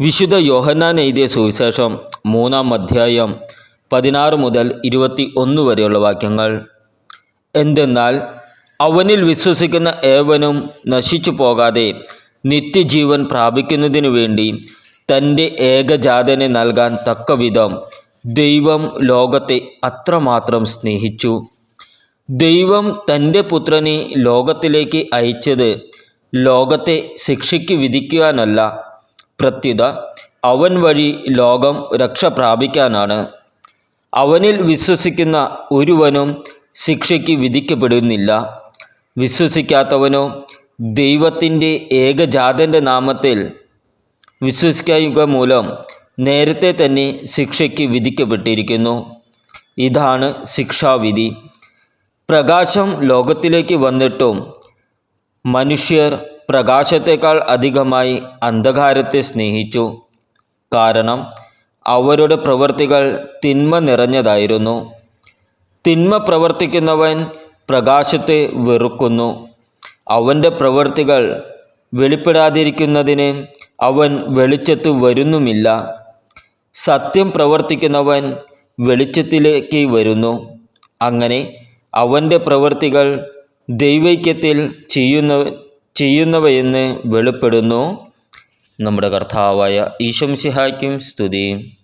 വിശുദ്ധ യോഹന്നാൻ എഴുതിയ സുവിശേഷം മൂന്നാം അധ്യായം പതിനാറ് മുതൽ ഇരുപത്തി ഒന്ന് വരെയുള്ള വാക്യങ്ങൾ. എന്തെന്നാൽ അവനിൽ വിശ്വസിക്കുന്ന ഏവനും നശിച്ചു പോകാതെ നിത്യജീവൻ പ്രാപിക്കുന്നതിനു വേണ്ടി തന്റെ ഏകജാതനെ നൽകാൻ തക്കവിധം ദൈവം ലോകത്തെ അത്രമാത്രം സ്നേഹിച്ചു. ദൈവം തന്റെ പുത്രനെ ലോകത്തിലേക്ക് അയച്ചത് ലോകത്തെ ശിക്ഷയ്ക്ക് വിധിക്കുവാനല്ല പ്രത്യുത അവൻ വഴി ലോകം രക്ഷ പ്രാപിക്കാനാണ്. അവനിൽ വിശ്വസിക്കുന്ന ഒരുവനും ശിക്ഷയ്ക്ക് വിധിക്കപ്പെടുന്നില്ല. വിശ്വസിക്കാത്തവനോ ദൈവത്തിന്റെ ഏകജാതന്റെ നാമത്തിൽ വിശ്വസിക്കുക മൂലം നേരത്തെ തന്നെ ശിക്ഷയ്ക്ക് വിധിക്കപ്പെട്ടിരിക്കുന്നു. ഇതാണ് ശിക്ഷാവിധി. പ്രകാശം ലോകത്തിലേക്ക് വന്നിട്ടും മനുഷ്യർ പ്രകാശത്തേക്കാൾ അധികമായി അന്ധകാരത്തെ സ്നേഹിച്ചു. കാരണം അവരുടെ പ്രവൃത്തികൾ തിന്മ നിറഞ്ഞതായിരുന്നു. തിന്മ പ്രവർത്തിക്കുന്നവൻ പ്രകാശത്തെ വെറുക്കുന്നു. അവന്റെ പ്രവൃത്തികൾ വെളിപ്പെടാതിരിക്കുന്നതിന് അവൻ വെളിച്ചത്ത് വരുന്നുമില്ല. സത്യം പ്രവർത്തിക്കുന്നവൻ വെളിച്ചത്തിലേക്ക് വരുന്നു. അങ്ങനെ അവന്റെ പ്രവൃത്തികൾ ദൈവൈക്യത്തിൽ ചെയ്യുന്ന ചെയ്യുന്നവയെന്ന് വെളിപ്പെടുന്നു. നമ്മുടെ കർത്താവായ ഈശംസിഹായ്ക്കും സ്തുതി.